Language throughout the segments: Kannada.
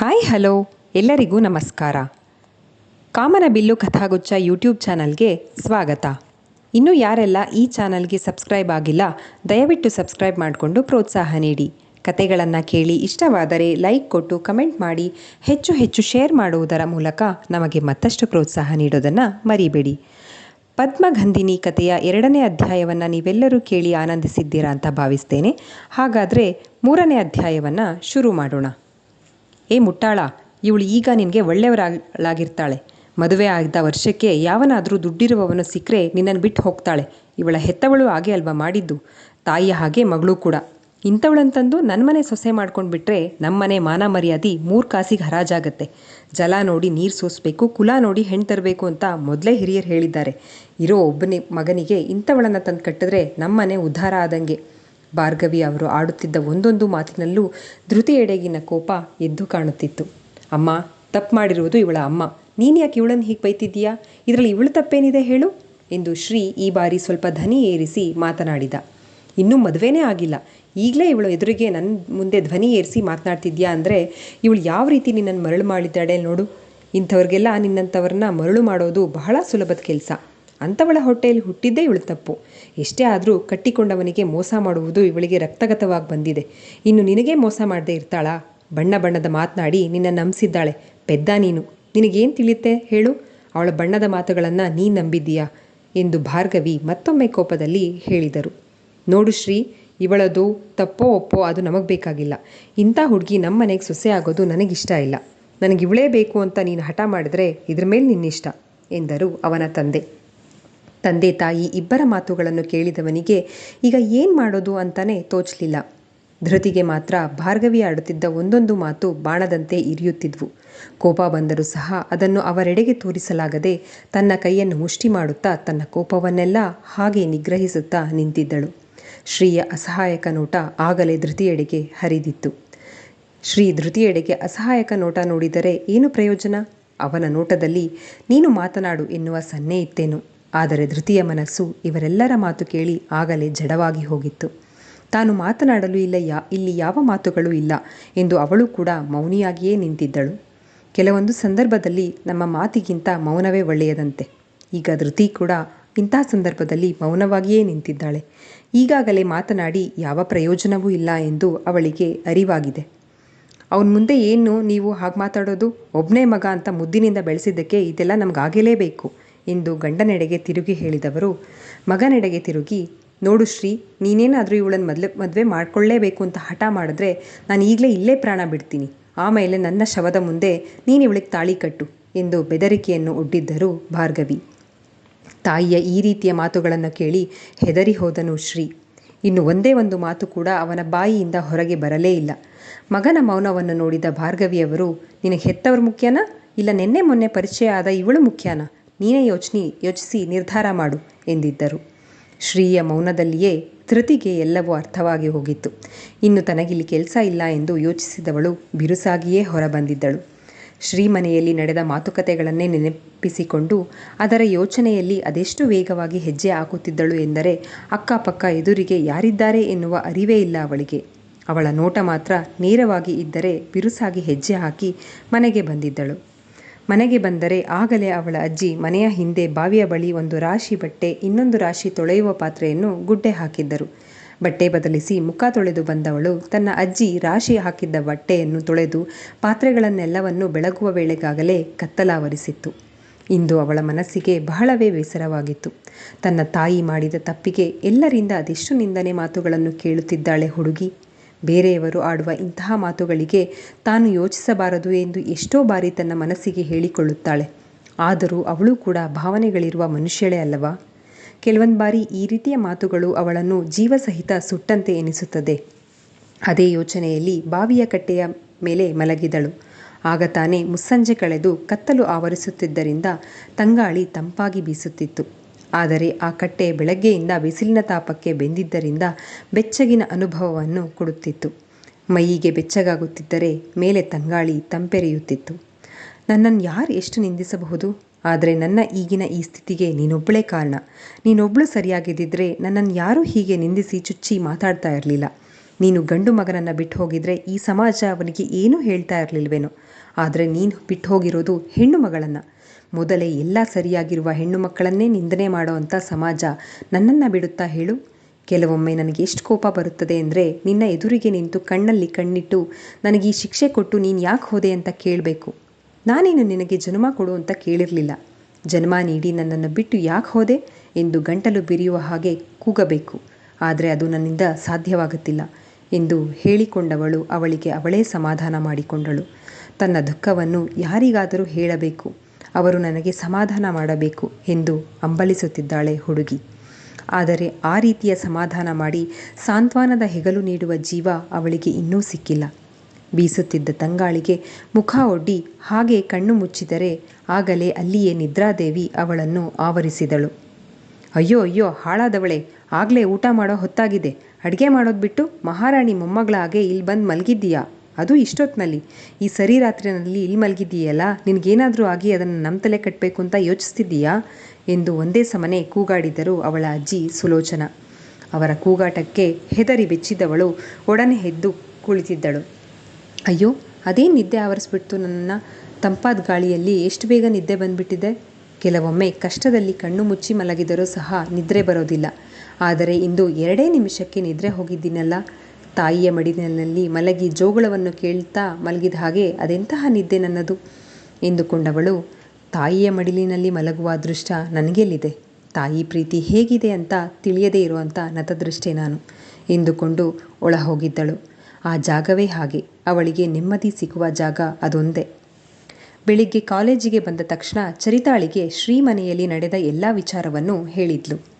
ಹಾಯ್ ಹಲೋ ಎಲ್ಲರಿಗೂ ನಮಸ್ಕಾರ. ಕಾಮನ ಬಿಲ್ಲು ಕಥಾಗುಚ್ಛ ಯೂಟ್ಯೂಬ್ ಚಾನಲ್ಗೆ ಸ್ವಾಗತ. ಇನ್ನೂ ಯಾರೆಲ್ಲ ಈ ಚಾನಲ್ಗೆ ಸಬ್ಸ್ಕ್ರೈಬ್ ಆಗಿಲ್ಲ, ದಯವಿಟ್ಟು ಸಬ್ಸ್ಕ್ರೈಬ್ ಮಾಡಿಕೊಂಡು ಪ್ರೋತ್ಸಾಹ ನೀಡಿ. ಕತೆಗಳನ್ನು ಕೇಳಿ ಇಷ್ಟವಾದರೆ ಲೈಕ್ ಕೊಟ್ಟು ಕಮೆಂಟ್ ಮಾಡಿ, ಹೆಚ್ಚು ಹೆಚ್ಚು ಶೇರ್ ಮಾಡುವುದರ ಮೂಲಕ ನಮಗೆ ಮತ್ತಷ್ಟು ಪ್ರೋತ್ಸಾಹ ನೀಡೋದನ್ನು ಮರಿಬೇಡಿ. ಪದ್ಮಗಂಧಿನಿ ಕಥೆಯ ಎರಡನೇ ಅಧ್ಯಾಯವನ್ನು ನೀವೆಲ್ಲರೂ ಕೇಳಿ ಆನಂದಿಸಿದ್ದೀರಾ ಅಂತ ಭಾವಿಸ್ತೇನೆ. ಹಾಗಾದರೆ ಮೂರನೇ ಅಧ್ಯಾಯವನ್ನು ಶುರು ಮಾಡೋಣ. ಏ ಮುಟ್ಟಾಳ, ಇವಳು ಈಗ ನಿನಗೆ ಒಳ್ಳೆಯವರಾಗಿರ್ತಾಳೆ ಮದುವೆ ಆಗಿದ್ದ ವರ್ಷಕ್ಕೆ ಯಾವನಾದರೂ ದುಡ್ಡಿರುವವನು ಸಿಕ್ಕರೆ ನಿನ್ನನ್ನು ಬಿಟ್ಟು ಹೋಗ್ತಾಳೆ. ಇವಳ ಹೆತ್ತವಳು ಹಾಗೆ ಅಲ್ವಾ ಮಾಡಿದ್ದು? ತಾಯಿಯ ಹಾಗೆ ಮಗಳು ಕೂಡ. ಇಂಥವಳಂತಂದು ನನ್ನ ಮನೆ ಸೊಸೆ ಮಾಡ್ಕೊಂಡು ಬಿಟ್ರೆ ನಮ್ಮನೆ ಮಾನ ಮರ್ಯಾದೆ ಮೂರು ಕಾಸಿಗೆ ಹರಾಜಾಗತ್ತೆ. ಜಲ ನೋಡಿ ನೀರು ಸೋಸಬೇಕು, ಕುಲ ನೋಡಿ ಹೆಣ್ಣು ತರಬೇಕು ಅಂತ ಮೊದಲೇ ಹಿರಿಯರು ಹೇಳಿದ್ದಾರೆ. ಇರೋ ಒಬ್ಬನೇ ಮಗನಿಗೆ ಇಂಥವಳನ್ನು ತಂದು ಕಟ್ಟಿದ್ರೆ ನಮ್ಮನೆ ಉದ್ಧಾರ ಆದಂಗೆ. ಭಾರ್ಗವಿ ಅವರು ಆಡುತ್ತಿದ್ದ ಒಂದೊಂದು ಮಾತಿನಲ್ಲೂ ಧೃತಿ ಎಡೆಗಿನ ಕೋಪ ಎದ್ದು ಕಾಣುತ್ತಿತ್ತು. ಅಮ್ಮ, ತಪ್ಪು ಮಾಡಿರುವುದು ಇವಳ ಅಮ್ಮ. ನೀನು ಯಾಕೆ ಇವಳನ್ನು ಹೀಗೆ ಬೈತಿದ್ದೀಯಾ? ಇದರಲ್ಲಿ ಇವಳು ತಪ್ಪೇನಿದೆ ಹೇಳು? ಎಂದು ಶ್ರೀ ಈ ಬಾರಿ ಸ್ವಲ್ಪ ಧ್ವನಿ ಏರಿಸಿ ಮಾತನಾಡಿದ. ಇನ್ನೂ ಮದುವೆನೇ ಆಗಿಲ್ಲ. ಈಗಲೇ ಇವಳು ಎದುರಿಗೆ ನನ್ನ ಮುಂದೆ ಧ್ವನಿ ಏರಿಸಿ ಮಾತನಾಡ್ತಿದ್ಯಾ ಅಂದರೆ ಇವಳು ಯಾವ ರೀತಿ ನಿನ್ನನ್ನು ಮರಳು ಮಾಡಿದ್ದಾಳೆ ನೋಡು. ಇಂಥವ್ರಿಗೆಲ್ಲ ನಿನ್ನಂಥವ್ರನ್ನ ಮರಳು ಮಾಡೋದು ಬಹಳ ಸುಲಭದ ಕೆಲಸ. ಅಂಥವಳ ಹೊಟ್ಟೆಯಲ್ಲಿ ಹುಟ್ಟಿದ್ದೇ ಇವಳು ತಪ್ಪು. ಎಷ್ಟೇ ಆದರೂ ಕಟ್ಟಿಕೊಂಡವನಿಗೆ ಮೋಸ ಮಾಡುವುದು ಇವಳಿಗೆ ರಕ್ತಗತವಾಗಿ ಬಂದಿದೆ. ಇನ್ನು ನಿನಗೇ ಮೋಸ ಮಾಡದೇ ಇರ್ತಾಳಾ? ಬಣ್ಣ ಬಣ್ಣದ ಮಾತನಾಡಿ ನಿನ್ನ ನಂಬಿಸಿದ್ದಾಳೆ. ಪೆದ್ದ ನೀನು. ನಿನಗೇನು ತಿಳಿಯುತ್ತೆ ಹೇಳು. ಅವಳ ಬಣ್ಣದ ಮಾತುಗಳನ್ನು ನೀ ನಂಬಿದ್ದೀಯಾ? ಎಂದು ಭಾರ್ಗವಿ ಮತ್ತೊಮ್ಮೆ ಕೋಪದಲ್ಲಿ ಹೇಳಿದರು. ನೋಡು ಶ್ರೀ, ಇವಳದು ತಪ್ಪೋ ಒಪ್ಪೋ ಅದು ನಮಗೆ ಬೇಕಾಗಿಲ್ಲ. ಇಂಥ ಹುಡುಗಿ ನಮ್ಮ ಮನೆಗೆ ಸೊಸೆ ಆಗೋದು ನನಗಿಷ್ಟ ಇಲ್ಲ. ನನಗೆ ಇವಳೇ ಬೇಕು ಅಂತ ನೀನು ಹಠ ಮಾಡಿದ್ರೆ ಇದ್ರ ಮೇಲೆ ನಿನ್ನಿಷ್ಟ ಎಂದರು ಅವನ ತಂದೆ. ತಂದೆ ತಾಯಿ ಇಬ್ಬರ ಮಾತುಗಳನ್ನು ಕೇಳಿದವನಿಗೆ, ಈಗ ಏನು ಮಾಡೋದು ಅಂತಾನೆ ತೋಚಲಿಲ್ಲ. ಧೃತಿಗೆ ಮಾತ್ರ ಭಾರ್ಗವಿ ಆಡುತ್ತಿದ್ದ ಒಂದೊಂದು ಮಾತು ಬಾಣದಂತೆ ಇರಿಯುತ್ತಿದ್ವು. ಕೋಪ ಬಂದರೂ ಸಹ ಅದನ್ನು ಅವರೆಡೆಗೆ ತೋರಿಸಲಾಗದೆ ತನ್ನ ಕೈಯನ್ನು ಮುಷ್ಟಿ ಮಾಡುತ್ತಾ ತನ್ನ ಕೋಪವನ್ನೆಲ್ಲ ಹಾಗೆ ನಿಗ್ರಹಿಸುತ್ತಾ ನಿಂತಿದ್ದಳು. ಶ್ರೀಯ ಅಸಹಾಯಕ ನೋಟ ಆಗಲೇ ಧೃತಿಯೆಡೆಗೆ ಹರಿದಿತ್ತು. ಶ್ರೀ ಧೃತಿಯೆಡೆಗೆ ಅಸಹಾಯಕ ನೋಟ ನೋಡಿದರೆ ಏನು ಪ್ರಯೋಜನ? ಅವನ ನೋಟದಲ್ಲಿ, ನೀನು ಮಾತನಾಡು ಎನ್ನುವ ಸನ್ನೆ ಇತ್ತೇನು? ಆದರೆ ಧೃತಿಯ ಮನಸ್ಸು ಇವರೆಲ್ಲರ ಮಾತು ಕೇಳಿ ಆಗಲೇ ಜಡವಾಗಿ ಹೋಗಿತ್ತು. ತಾನು ಮಾತನಾಡಲು ಇಲ್ಲ, ಯಾ, ಇಲ್ಲಿ ಯಾವ ಮಾತುಗಳು ಇಲ್ಲ ಎಂದು ಅವಳು ಕೂಡ ಮೌನಿಯಾಗಿಯೇ ನಿಂತಿದ್ದಳು. ಕೆಲವೊಂದು ಸಂದರ್ಭದಲ್ಲಿ ನಮ್ಮ ಮಾತಿಗಿಂತ ಮೌನವೇ ಒಳ್ಳೆಯದಂತೆ. ಈಗ ಧೃತಿ ಕೂಡ ಇಂಥ ಸಂದರ್ಭದಲ್ಲಿ ಮೌನವಾಗಿಯೇ ನಿಂತಿದ್ದಾಳೆ. ಈಗಾಗಲೇ ಮಾತನಾಡಿ ಯಾವ ಪ್ರಯೋಜನವೂ ಇಲ್ಲ ಎಂದು ಅವಳಿಗೆ ಅರಿವಾಗಿದೆ. ಅವನ ಮುಂದೆ ಏನು ನೀವು ಹಾಗೆ ಮಾತಾಡೋದು? ಒಬ್ಬನೇ ಮಗ ಅಂತ ಮುದ್ದಿನಿಂದ ಬೆಳೆಸಿದ್ದಕ್ಕೆ ಇದೆಲ್ಲ ನಮಗಾಗಲೇಬೇಕು ಎಂದು ಗಂಡನೆಡೆಗೆ ತಿರುಗಿ ಹೇಳಿದವರು, ಮಗನೆಡೆಗೆ ತಿರುಗಿ, ನೋಡು ಶ್ರೀ, ನೀನೇನಾದರೂ ಇವಳನ್ನು ಮದ್ಲೆ, ಮದುವೆ ಮಾಡ್ಕೊಳ್ಳೇಬೇಕು ಅಂತ ಹಠ ಮಾಡಿದ್ರೆ ನಾನು ಈಗಲೇ ಇಲ್ಲೇ ಪ್ರಾಣ ಬಿಡ್ತೀನಿ. ಆಮೇಲೆ ನನ್ನ ಶವದ ಮುಂದೆ ನೀನು ಇವಳಿಗೆ ತಾಳಿ ಕಟ್ಟು ಎಂದು ಬೆದರಿಕೆಯನ್ನು ಒಡ್ಡಿದ್ದರು ಭಾರ್ಗವಿ. ತಾಯಿಯ ಈ ರೀತಿಯ ಮಾತುಗಳನ್ನು ಕೇಳಿ ಹೆದರಿ ಹೋದನು ಶ್ರೀ. ಇನ್ನು ಒಂದೇ ಒಂದು ಮಾತು ಕೂಡ ಅವನ ಬಾಯಿಯಿಂದ ಹೊರಗೆ ಬರಲೇ ಇಲ್ಲ. ಮಗನ ಮೌನವನ್ನು ನೋಡಿದ ಭಾರ್ಗವಿಯವರು, ನಿನಗೆ ಹೆತ್ತವರು ಮುಖ್ಯನಾ? ಇಲ್ಲ ನಿನ್ನೆ ಮೊನ್ನೆ ಪರಿಚಯ ಆದ ಇವಳು ಮುಖ್ಯನಾ? ನೀನೇ ಯೋಚನೆ, ಯೋಚಿಸಿ ನಿರ್ಧಾರ ಮಾಡು ಎಂದಿದ್ದರು. ಶ್ರೀಯ ಮೌನದಲ್ಲಿಯೇ ಧೃತಿಗೆ ಎಲ್ಲವೂ ಅರ್ಥವಾಗಿ ಹೋಗಿತ್ತು. ಇನ್ನು ತನಗಿಲ್ಲಿ ಕೆಲಸ ಇಲ್ಲ ಎಂದು ಯೋಚಿಸಿದವಳು ಬಿರುಸಾಗಿಯೇ ಹೊರಬಂದಿದ್ದಳು. ಶ್ರೀಮನೆಯಲ್ಲಿ ನಡೆದ ಮಾತುಕತೆಗಳನ್ನೇ ನೆನಪಿಸಿಕೊಂಡು ಅದರ ಯೋಚನೆಯಲ್ಲಿ ಅದೆಷ್ಟು ವೇಗವಾಗಿ ಹೆಜ್ಜೆ ಹಾಕುತ್ತಿದ್ದಳು ಎಂದರೆ, ಅಕ್ಕಪಕ್ಕ ಎದುರಿಗೆ ಯಾರಿದ್ದಾರೆ ಎನ್ನುವ ಅರಿವೇ ಇಲ್ಲ ಅವಳಿಗೆ. ಅವಳ ನೋಟ ಮಾತ್ರ ನೇರವಾಗಿ ಇದ್ದರೆ ಬಿರುಸಾಗಿ ಹೆಜ್ಜೆ ಹಾಕಿ ಮನೆಗೆ ಬಂದಿದ್ದಳು. ಮನೆಗೆ ಬಂದರೆ ಆಗಲೇ ಅವಳ ಅಜ್ಜಿ ಮನೆಯ ಹಿಂದೆ ಬಾವಿಯ ಬಳಿ ಒಂದು ರಾಶಿ ಬಟ್ಟೆ, ಇನ್ನೊಂದು ರಾಶಿ ತೊಳೆಯುವ ಪಾತ್ರೆಯನ್ನು ಗುಡ್ಡೆ ಹಾಕಿದ್ದರು. ಬಟ್ಟೆ ಬದಲಿಸಿ ಮುಖ ತೊಳೆದು ಬಂದವಳು ತನ್ನ ಅಜ್ಜಿ ರಾಶಿ ಹಾಕಿದ್ದ ಬಟ್ಟೆಯನ್ನು ತೊಳೆದು ಪಾತ್ರೆಗಳನ್ನೆಲ್ಲವನ್ನು ಬೆಳಗುವ ವೇಳೆಗಾಗಲೇ ಕತ್ತಲಾವರಿಸಿತ್ತು. ಇಂದು ಅವಳ ಮನಸ್ಸಿಗೆ ಬಹಳವೇ ಬೇಸರವಾಗಿತ್ತು. ತನ್ನ ತಾಯಿ ಮಾಡಿದ ತಪ್ಪಿಗೆ ಎಲ್ಲರಿಂದ ಅದೆಷ್ಟು ನಿಂದನೆ ಮಾತುಗಳನ್ನು ಕೇಳುತ್ತಿದ್ದಾಳೆ ಹುಡುಗಿ. ಬೇರೆಯವರು ಆಡುವ ಇಂತಹ ಮಾತುಗಳಿಗೆ ತಾನು ಯೋಚಿಸಬಾರದು ಎಂದು ಎಷ್ಟೋ ಬಾರಿ ತನ್ನ ಮನಸ್ಸಿಗೆ ಹೇಳಿಕೊಳ್ಳುತ್ತಾಳೆ. ಆದರೂ ಅವಳು ಕೂಡ ಭಾವನೆಗಳಿರುವ ಮನುಷ್ಯಳೇ ಅಲ್ಲವಾ? ಕೆಲವೊಂದು ಬಾರಿ ಈ ರೀತಿಯ ಮಾತುಗಳು ಅವಳನ್ನು ಜೀವಸಹಿತ ಸುಟ್ಟಂತೆ ಎನಿಸುತ್ತದೆ. ಅದೇ ಯೋಚನೆಯಲ್ಲಿ ಬಾವಿಯ ಕಟ್ಟೆಯ ಮೇಲೆ ಮಲಗಿದಳು. ಆಗ ತಾನೇ ಮುಸ್ಸಂಜೆ ಕಳೆದು ಕತ್ತಲು ಆವರಿಸುತ್ತಿದ್ದರಿಂದ ತಂಗಾಳಿ ತಂಪಾಗಿ ಬೀಸುತ್ತಿತ್ತು. ಆದರೆ ಆ ಕಟ್ಟೆ ಬೆಳಗ್ಗೆಯಿಂದ ಬಿಸಿಲಿನ ತಾಪಕ್ಕೆ ಬೆಂದಿದ್ದರಿಂದ ಬೆಚ್ಚಗಿನ ಅನುಭವವನ್ನು ಕೊಡುತ್ತಿತ್ತು. ಮೈಯಿಗೆ ಬೆಚ್ಚಗಾಗುತ್ತಿದ್ದರೆ ಮೇಲೆ ತಂಗಾಳಿ ತಂಪೆರೆಯುತ್ತಿತ್ತು. ನನ್ನನ್ನು ಯಾರು ಎಷ್ಟು ನಿಂದಿಸಬಹುದು? ಆದರೆ ನನ್ನ ಈಗಿನ ಈ ಸ್ಥಿತಿಗೆ ನೀನೊಬ್ಬಳೇ ಕಾರಣ. ನೀನೊಬ್ಬಳು ಸರಿಯಾಗಿದ್ದಿದ್ರೆ ನನ್ನನ್ನು ಯಾರೂ ಹೀಗೆ ನಿಂದಿಸಿ ಚುಚ್ಚಿ ಮಾತಾಡ್ತಾ ಇರಲಿಲ್ಲ. ನೀನು ಗಂಡು ಮಗನನ್ನು ಬಿಟ್ಟು ಹೋಗಿದ್ರೆ ಈ ಸಮಾಜ ಅವನಿಗೆ ಏನೂ ಹೇಳ್ತಾ ಇರಲಿಲ್ವೇನೋ? ಆದರೆ ನೀನು ಬಿಟ್ಟು ಹೋಗಿರೋದು ಹೆಣ್ಣು ಮಗಳನ್ನು. ಮೊದಲೇ ಎಲ್ಲ ಸರಿಯಾಗಿರುವ ಹೆಣ್ಣು ಮಕ್ಕಳನ್ನೇ ನಿಂದನೆ ಮಾಡುವಂಥ ಸಮಾಜ ನನ್ನನ್ನು ಬಿಡುತ್ತಾ ಹೇಳು. ಕೆಲವೊಮ್ಮೆ ನನಗೆ ಎಷ್ಟು ಕೋಪ ಬರುತ್ತದೆ ಅಂದರೆ ನಿನ್ನ ಎದುರಿಗೆ ನಿಂತು ಕಣ್ಣಲ್ಲಿ ಕಣ್ಣಿಟ್ಟು ನನಗೆ ಈ ಶಿಕ್ಷೆ ಕೊಟ್ಟು ನೀನು ಯಾಕೆ ಹೋದೆ ಅಂತ ಕೇಳಬೇಕು. ನಾನೇನು ನಿನಗೆ ಜನ್ಮ ಕೊಡು ಅಂತ ಕೇಳಿರಲಿಲ್ಲ. ಜನ್ಮ ನೀಡಿ ನನ್ನನ್ನು ಬಿಟ್ಟು ಯಾಕೆ ಹೋದೆ ಎಂದು ಗಂಟಲು ಬಿರಿಯುವ ಹಾಗೆ ಕೂಗಬೇಕು. ಆದರೆ ಅದು ನನ್ನಿಂದ ಸಾಧ್ಯವಾಗುತ್ತಿಲ್ಲ ಎಂದು ಹೇಳಿಕೊಂಡವಳು ಅವಳಿಗೆ ಅವಳೇ ಸಮಾಧಾನ ಮಾಡಿಕೊಂಡಳು. ತನ್ನ ದುಃಖವನ್ನು ಯಾರಿಗಾದರೂ ಹೇಳಬೇಕು. ಅವರು ನನಗೆ ಸಮಾಧಾನ ಮಾಡಬೇಕು ಎಂದು ಅಂಬಲಿಸುತ್ತಿದ್ದಾಳೆ ಹುಡುಗಿ. ಆದರೆ ಆ ರೀತಿಯ ಸಮಾಧಾನ ಮಾಡಿ ಸಾಂತ್ವನದ ಹೆಗಲು ನೀಡುವ ಜೀವ ಅವಳಿಗೆ ಇನ್ನೂ ಸಿಕ್ಕಿಲ್ಲ. ಬೀಸುತ್ತಿದ್ದ ತಂಗಾಳಿಗೆ ಮುಖ ಒಡ್ಡಿ ಹಾಗೆ ಕಣ್ಣು ಮುಚ್ಚಿದರೆ ಆಗಲೇ ಅಲ್ಲಿಯೇ ನಿದ್ರಾದೇವಿ ಅವಳನ್ನು ಆವರಿಸಿದಳು. ಅಯ್ಯೋ ಅಯ್ಯೋ, ಹಾಳಾದವಳೆ, ಆಗಲೇ ಊಟ ಮಾಡೋ ಹೊತ್ತಾಗಿದೆ. ಅಡುಗೆ ಮಾಡೋದು ಬಿಟ್ಟು ಮಹಾರಾಣಿ ಮೊಮ್ಮಗಳಾಗೆ ಇಲ್ಲಿ ಬಂದು ಮಲಗಿದ್ದೀಯಾ? ಅದು ಇಷ್ಟೊತ್ತಿನಲ್ಲಿ ಈ ಸರಿ ರಾತ್ರಿನಲ್ಲಿ ಇಲ್ಲಿ ಮಲಗಿದ್ದೀಯಲ್ಲ, ನಿನಗೇನಾದರೂ ಆಗಿ ಅದನ್ನು ನಮ್ಮ ತಲೆ ಕಟ್ಟಬೇಕು ಅಂತ ಯೋಚಿಸ್ತಿದ್ದೀಯಾ? ಎಂದು ಒಂದೇ ಸಮನೆ ಕೂಗಾಡಿದರು ಅವಳ ಅಜ್ಜಿ ಸುಲೋಚನ. ಅವರ ಕೂಗಾಟಕ್ಕೆ ಹೆದರಿ ಬೆಚ್ಚಿದ್ದವಳು ಒಡನೆ ಎದ್ದು ಕುಳಿತಿದ್ದಳು. ಅಯ್ಯೋ ಅದೇ ನಿದ್ದೆ ಆವರಿಸ್ಬಿಡ್ತು ನನ್ನ ತಂಪಾದ ಗಾಳಿಯಲ್ಲಿ? ಎಷ್ಟು ಬೇಗ ನಿದ್ದೆ ಬಂದ್ಬಿಟ್ಟಿದೆ? ಕೆಲವೊಮ್ಮೆ ಕಷ್ಟದಲ್ಲಿ ಕಣ್ಣು ಮುಚ್ಚಿ ಮಲಗಿದರೂ ಸಹ ನಿದ್ರೆ ಬರೋದಿಲ್ಲ. ಆದರೆ ಇಂದು ಎರಡೇ ನಿಮಿಷಕ್ಕೆ ನಿದ್ರೆ ಹೋಗಿದ್ದೀನಲ್ಲ? ತಾಯಿಯ ಮಡಿಲಿನಲ್ಲಿ ಮಲಗಿ ಜೋಗುಳವನ್ನು ಕೇಳ್ತಾ ಮಲಗಿದ ಹಾಗೆ, ಅದೆಂತಹ ನಿದ್ದೆ ನನ್ನದು? ಎಂದುಕೊಂಡವಳು, ತಾಯಿಯ ಮಡಿಲಿನಲ್ಲಿ ಮಲಗುವ ಅದೃಷ್ಟ ನನಗೆಲ್ಲಿದೆ? ತಾಯಿ ಪ್ರೀತಿ ಹೇಗಿದೆ ಅಂತ ತಿಳಿಯದೇ ಇರುವಂಥ ನತದೃಷ್ಟೆ ನಾನು ಎಂದುಕೊಂಡು ಒಳ ಹೋಗಿದ್ದಳು ಆ ಜಾಗವೇ ಹಾಗೆ, ಅವಳಿಗೆ ನೆಮ್ಮದಿ ಸಿಗುವ ಜಾಗ ಅದೊಂದೇ. ಬೆಳಿಗ್ಗೆ ಕಾಲೇಜಿಗೆ ಬಂದ ತಕ್ಷಣ ಚರಿತಾಳಿಗೆ ಶ್ರೀಮನೆಯಲ್ಲಿ ನಡೆದ ಎಲ್ಲ ವಿಚಾರವನ್ನು ಹೇಳಿದ್ಲು.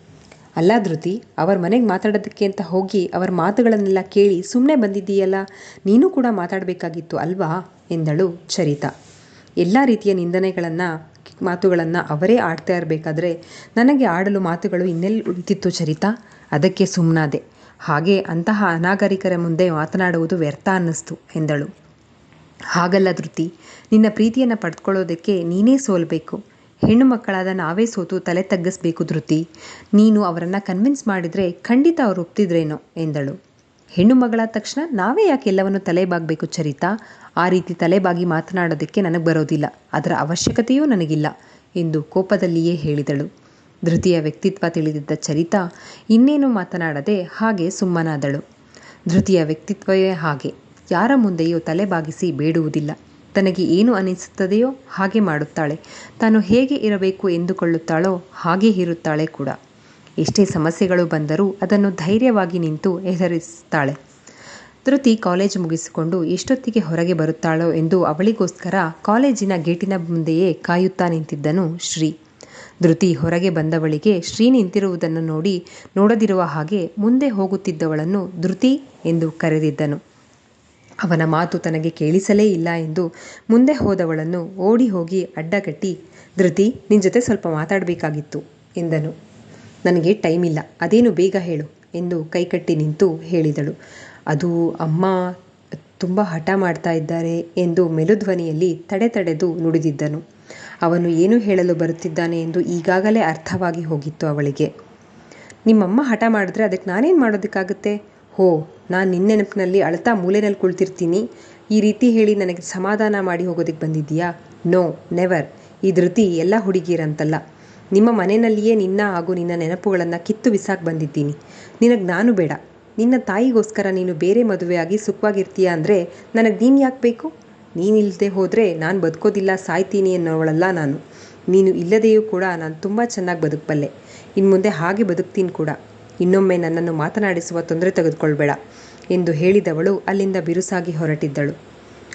ಅಲ್ಲ ಧೃತಿ, ಅವ್ರ ಮನೆಗೆ ಮಾತಾಡೋದಕ್ಕೆ ಅಂತ ಹೋಗಿ ಅವರ ಮಾತುಗಳನ್ನೆಲ್ಲ ಕೇಳಿ ಸುಮ್ಮನೆ ಬಂದಿದ್ದೀಯಲ್ಲ, ನೀನು ಕೂಡ ಮಾತಾಡಬೇಕಾಗಿತ್ತು ಅಲ್ವಾ? ಎಂದಳು ಚರಿತಾ. ಎಲ್ಲ ರೀತಿಯ ನಿಂದನೆಗಳನ್ನು, ಮಾತುಗಳನ್ನು ಅವರೇ ಆಡ್ತಾ ಇರಬೇಕಾದ್ರೆ ನನಗೆ ಆಡಲು ಮಾತುಗಳು ಇನ್ನೆಲ್ಲಿ ಉಳಿತಿತ್ತು ಚರಿತಾ. ಅದಕ್ಕೆ ಸುಮ್ಮನಾದೆ ಹಾಗೆ ಅಂತಹ ಅನಾಗರಿಕರ ಮುಂದೆ ಮಾತನಾಡುವುದು ವ್ಯರ್ಥ ಅನ್ನಿಸ್ತು ಎಂದಳು. ಹಾಗಲ್ಲ ಧೃತಿ, ನಿನ್ನ ಪ್ರೀತಿಯನ್ನು ಪಡೆದುಕೊಳ್ಳೋದಕ್ಕೆ ನೀನೇ ಸೋಲ್ಬೇಕು. ಹೆಣ್ಣು ಮಕ್ಕಳಾದ ನಾವೇ ಸೋತು ತಲೆ ತಗ್ಗಿಸ್ಬೇಕು ಧೃತಿ. ನೀನು ಅವರನ್ನು ಕನ್ವಿನ್ಸ್ ಮಾಡಿದರೆ ಖಂಡಿತ ಅವರು ಒಪ್ತಿದ್ರೇನೋ ಎಂದಳು. ಹೆಣ್ಣು ಮಗಳಾದ ತಕ್ಷಣ ನಾವೇ ಯಾಕೆ ಎಲ್ಲವನ್ನು ತಲೆಬಾಗಬೇಕು ಚರಿತಾ? ಆ ರೀತಿ ತಲೆಬಾಗಿ ಮಾತನಾಡೋದಕ್ಕೆ ನನಗೆ ಬರೋದಿಲ್ಲ. ಅದರ ಅವಶ್ಯಕತೆಯೂ ನನಗಿಲ್ಲ ಎಂದು ಕೋಪದಲ್ಲಿಯೇ ಹೇಳಿದಳು. ಧೃತಿಯ ವ್ಯಕ್ತಿತ್ವ ತಿಳಿದಿದ್ದ ಚರಿತಾ ಇನ್ನೇನು ಮಾತನಾಡದೆ ಹಾಗೆ ಸುಮ್ಮನಾದಳು. ಧೃತಿಯ ವ್ಯಕ್ತಿತ್ವವೇ ಹಾಗೆ. ಯಾರ ಮುಂದೆಯೂ ತಲೆಬಾಗಿಸಿ ಬೇಡುವುದಿಲ್ಲ. ತನಗೆ ಏನು ಅನಿಸುತ್ತದೆಯೋ ಹಾಗೆ ಮಾಡುತ್ತಾಳೆ. ತಾನು ಹೇಗೆ ಇರಬೇಕು ಎಂದುಕೊಳ್ಳುತ್ತಾಳೋ ಹಾಗೆ ಇರುತ್ತಾಳೆ ಕೂಡ. ಎಷ್ಟೇ ಸಮಸ್ಯೆಗಳು ಬಂದರೂ ಅದನ್ನು ಧೈರ್ಯವಾಗಿ ನಿಂತು ಎದುರಿಸುತ್ತಾಳೆ ಧೃತಿ ಕಾಲೇಜ್ ಮುಗಿಸಿಕೊಂಡು ಎಷ್ಟೊತ್ತಿಗೆ ಹೊರಗೆ ಬರುತ್ತಾಳೋ ಎಂದು ಅವಳಿಗೋಸ್ಕರ ಕಾಲೇಜಿನ ಗೇಟಿನ ಮುಂದೆಯೇ ಕಾಯುತ್ತಾ ನಿಂತಿದ್ದನು ಶ್ರೀ. ಧೃತಿ ಹೊರಗೆ ಬಂದವಳಿಗೆ ಶ್ರೀ ನಿಂತಿರುವುದನ್ನು ನೋಡಿ ನೋಡದಿರುವ ಹಾಗೆ ಮುಂದೆ ಹೋಗುತ್ತಿದ್ದವಳನ್ನು ಧೃತಿ ಎಂದು ಕರೆದಿದ್ದನು. ಅವನ ಮಾತು ತನಗೆ ಕೇಳಿಸಲೇ ಇಲ್ಲ ಎಂದು ಮುಂದೆ ಹೋದವಳನ್ನು ಓಡಿ ಹೋಗಿ ಅಡ್ಡಗಟ್ಟಿ, ಧೃತಿ ನಿನ್ನ ಜೊತೆ ಸ್ವಲ್ಪ ಮಾತಾಡಬೇಕಾಗಿತ್ತು, ಎಂದನು. ನನಗೆ ಟೈಮ್ ಇಲ್ಲ, ಅದೇನು ಬೇಗ ಹೇಳು, ಎಂದು ಕೈಕಟ್ಟಿ ನಿಂತು ಹೇಳಿದಳು. ಅದು ಅಮ್ಮ ತುಂಬ ಹಠ ಮಾಡ್ತಾ ಇದ್ದಾರೆ, ಎಂದು ಮೆಲುಧ್ವನಿಯಲ್ಲಿ ತಡೆ ತಡೆದು ನುಡಿದಿದ್ದನು. ಅವನು ಏನು ಹೇಳಲು ಬರುತ್ತಿದ್ದಾನೆ ಎಂದು ಈಗಾಗಲೇ ಅರ್ಥವಾಗಿ ಹೋಗಿತ್ತು ಅವಳಿಗೆ. ನಿಮ್ಮಮ್ಮ ಹಠ ಮಾಡಿದ್ರೆ ಅದಕ್ಕೆ ನಾನೇನು ಮಾಡೋದಕ್ಕಾಗುತ್ತೆ? ಹೋ ನಾನು ನಿನ್ನ ನೆನಪಿನಲ್ಲಿ ಅಳ್ತಾ ಮೂಲೆಯಲ್ಲಿ ಕುಳಿತಿರ್ತೀನಿ. ಈ ರೀತಿ ಹೇಳಿ ನನಗೆ ಸಮಾಧಾನ ಮಾಡಿ ಹೋಗೋದಕ್ಕೆ ಬಂದಿದ್ದೀಯಾ? No, never. ಈ ಧೃತಿ ಎಲ್ಲ ಹುಡುಗಿಯರಂತಲ್ಲ. ನಿಮ್ಮ ಮನೆಯಲ್ಲಿಯೇ ನಿನ್ನ ಹಾಗೂ ನಿನ್ನ ನೆನಪುಗಳನ್ನು ಕಿತ್ತು ಬಿಸಾಕ್ ಬಂದಿದ್ದೀನಿ. ನಿನಗೆ ನಾನು ಬೇಡ. ನಿನ್ನ ತಾಯಿಗೋಸ್ಕರ ನೀನು ಬೇರೆ ಮದುವೆಯಾಗಿ ಸುಖವಾಗಿರ್ತೀಯ ಅಂದರೆ ನನಗೆ ನೀನು ಯಾಕೆ ಬೇಕು? ನೀನಿಲ್ಲದೆ ಹೋದರೆ ನಾನು ಬದುಕೋದಿಲ್ಲ, ಸಾಯ್ತೀನಿ ಅನ್ನೋವಳಲ್ಲ ನಾನು. ನೀನು ಇಲ್ಲದೆಯೂ ಕೂಡ ನಾನು ತುಂಬ ಚೆನ್ನಾಗಿ ಬದುಕಬಲ್ಲೆ. ಇನ್ನು ಮುಂದೆ ಹಾಗೆ ಬದುಕ್ತೀನಿ ಕೂಡ. ಇನ್ನೊಮ್ಮೆ ನನ್ನನ್ನು ಮಾತನಾಡಿಸುವ ತೊಂದರೆ ತೆಗೆದುಕೊಳ್ಬೇಡ ಎಂದು ಹೇಳಿದವಳು ಅಲ್ಲಿಂದ ಬಿರುಸಾಗಿ ಹೊರಟಿದ್ದಳು.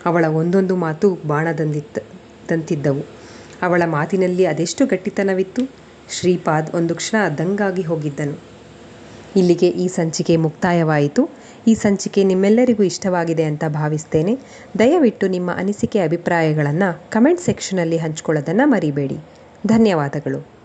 ಅವಳ ಒಂದೊಂದು ಮಾತು ಬಾಣದಂದಿತ್ತ ದಂತಿದ್ದವು ಅವಳ ಮಾತಿನಲ್ಲಿ ಅದೆಷ್ಟು ಗಟ್ಟಿತನವಿತ್ತು? ಶ್ರೀಪಾದ್ ಒಂದು ಕ್ಷಣ ದಂಗಾಗಿ ಹೋಗಿದ್ದನು. ಇಲ್ಲಿಗೆ ಈ ಸಂಚಿಕೆ ಮುಕ್ತಾಯವಾಯಿತು. ಈ ಸಂಚಿಕೆ ನಿಮ್ಮೆಲ್ಲರಿಗೂ ಇಷ್ಟವಾಗಿದೆ ಅಂತ ಭಾವಿಸ್ತೇನೆ. ದಯವಿಟ್ಟು ನಿಮ್ಮ ಅನಿಸಿಕೆ ಅಭಿಪ್ರಾಯಗಳನ್ನು ಕಮೆಂಟ್ ಸೆಕ್ಷನಲ್ಲಿ ಹಂಚ್ಕೊಳ್ಳೋದನ್ನು ಮರಿಬೇಡಿ. ಧನ್ಯವಾದಗಳು.